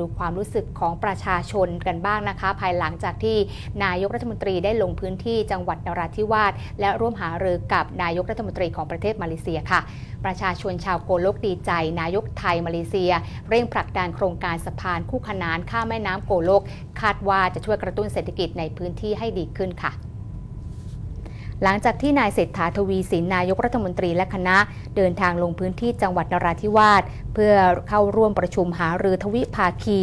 ดูความรู้สึกของประชาชนกันบ้างนะคะ ภายหลังจากที่นายกรัฐมนตรีได้ลงพื้นที่จังหวัดนราธิวาสและร่วมหารือกับนายกรัฐมนตรีของประเทศมาเลเซียค่ะ ประชาชนชาวโกโลกดีใจ นายกไทยมาเลเซีย เร่งผลักดันโครงการสะพานคู่ขนานข้ามแม่น้ำโกโลก คาดว่าจะช่วยกระตุ้นเศรษฐกิจในพื้นที่ให้ดีขึ้นค่ะ หลังจากที่นายเศรษฐาทวีสินนายกรัฐมนตรีและคณะ เดินทางลงพื้นที่จังหวัดนราธิวาสเพื่อเข้าร่วมประชุมหารือทวิภาคี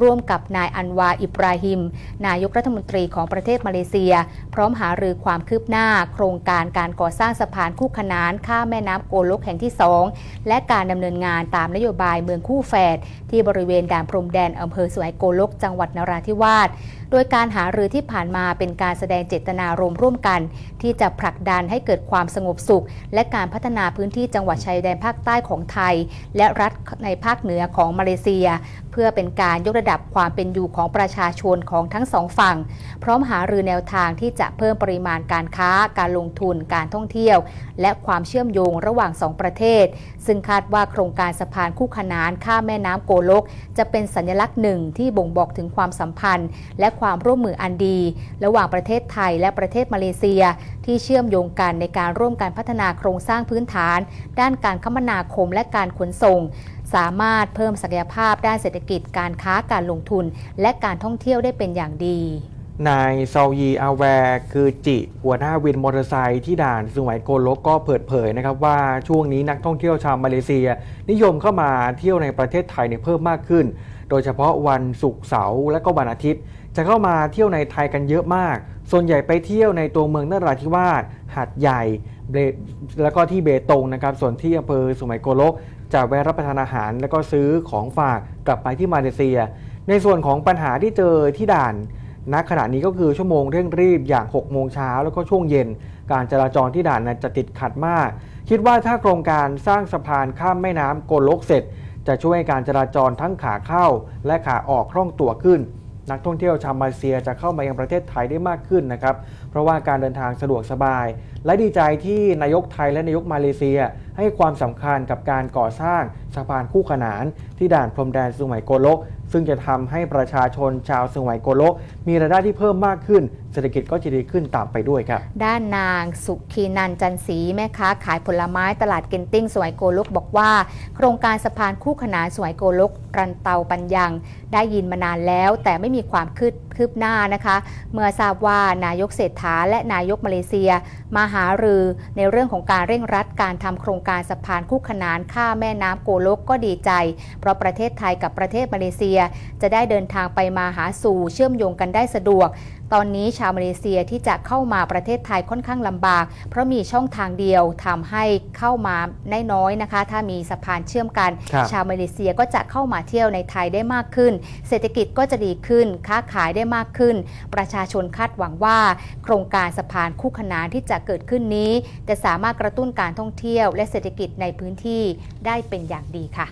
ร่วมกับนายอันวาอิบราฮิม นายกรัฐมนตรีของประเทศมาเลเซีย พร้อมหารือความคืบหน้า โครงการการก่อสร้างสะพานคู่ขนานข้ามแม่น้ำโกลกแห่งที่ 2 และการดำเนินงานตามนโยบายเมืองคู่แฝดที่บริเวณด่านพรมแดนอำเภอสวยโกลกจังหวัดนราธิวาส โดยการหารือที่ผ่านมาเป็นการแสดงเจตนารมณ์ร่วมกัน ที่จะผลักดันให้เกิดความสงบสุข และการพัฒนาพื้นที่จังหวัดชายแดนภาคใต้ของไทย และรัฐในภาคเหนือของมาเลเซียเพื่อเป็นการยกระดับความเป็นอยู่ของประชาชนของทั้งสองฝั่ง พร้อมหารือแนวทางที่จะเพิ่มปริมาณการค้า การลงทุน การท่องเที่ยว และความเชื่อมโยงระหว่างสองประเทศ ซึ่งคาดว่าโครงการสะพานคู่ขนานข้ามแม่น้ำโกลก จะเป็นสัญลักษณ์หนึ่งที่บ่งบอกถึงความสัมพันธ์ และความร่วมมืออันดี ระหว่างประเทศไทยและประเทศมาเลเซีย ที่เชื่อมโยงกันในการร่วมการพัฒนาโครงสร้างพื้นฐาน ด้านการคมนาคมและการขนส่ง สามารถเพิ่มศักยภาพด้านเศรษฐกิจการค้าการลงทุน และการท่องเที่ยวได้เป็นอย่างดีนายซายีอาแวร์คือจิหัวหน้าวินมอเตอร์ไซค์ที่ด่านสุไหงโกลกก็เปิดเผยนะครับว่าช่วงนี้นักท่องเที่ยวชาวมาเลเซีย นิยมเข้ามาเที่ยวในประเทศไทยเนี่ยเพิ่มมากขึ้น โดยเฉพาะวันศุกร์เสาร์และก็วันอาทิตย์ จะเข้ามาเที่ยวในไทยกันเยอะมาก ส่วนใหญ่ไปเที่ยวในตัวเมืองนราธิวาสหาดใหญ่ แล้วก็ที่เบตงนะครับ ส่วนที่อำเภอสุไหงโกลก จะแวะรับประทานอาหาร แล้วก็ซื้อของฝากกลับไปที่มาเลเซีย ในส่วนของปัญหาที่เจอที่ด่านณขณะนี้ก็คือชั่วโมงเร่งรีบอย่าง 6 โมงเช้าแล้วก็ช่วงเย็น การจราจรที่ด่านนั้นจะติดขัดมาก คิดว่าถ้าโครงการสร้างสะพานข้ามแม่น้ำโกลกเสร็จ จะช่วยให้การจราจรทั้งขาเข้าและขาออกคล่องตัวขึ้น นักท่องเที่ยวชาวมาเลเซียจะเข้ามายังประเทศไทยได้มากขึ้นนะครับ เพราะว่าการเดินทางสะดวกสบาย และดีใจที่นายกไทยและนายกมาเลเซีย ให้ความสำคัญกับการก่อสร้างสะพานคู่ขนานที่ด่านพรมแดนสุไหงโกลก ซึ่งจะทำให้ประชาชนชาวสุไหงโกลกมีรายได้ที่เพิ่มมากขึ้น เศรษฐกิจก็จะดีขึ้นตามไปด้วยครับ ด้านนางสุขีนันจันศรีแม่ค้าขายผลไม้ตลาดเกนติ้งสวยโกลกบอกว่า โครงการสะพานคู่ขนานสวยโกลกรันเตาปัญญัง ได้ยินมานานแล้วแต่ไม่มีความคืบคืบหน้านะคะ เมื่อทราบว่านายกเศรษฐาและนายกมาเลเซีย มาหารือในเรื่องของการเร่งรัดการทำโครงการสะพานคู่ขนานข้ามแม่น้ำโกลกก็ดีใจ เพราะประเทศไทยกับประเทศมาเลเซียจะได้เดินทางไปมาหาสู่เชื่อมโยงกันได้สะดวก ตอนนี้ชาวมาเลเซียที่จะเข้ามาประเทศไทยค่อนข้างลำบาก เพราะมีช่องทางเดียวทำให้เข้ามาได้น้อยนะคะ ถ้ามีสะพานเชื่อมกันครับชาวมาเลเซียก็จะเข้ามาเที่ยวในไทยได้มากขึ้น เศรษฐกิจก็จะดีขึ้น ค้าขายได้มากขึ้น ประชาชนคาดหวังว่า โครงการสะพานคู่ขนานที่จะเกิดขึ้นนี้ จะสามารถกระตุ้นการท่องเที่ยว และเศรษฐกิจในพื้นที่ได้เป็นอย่างดีค่ะ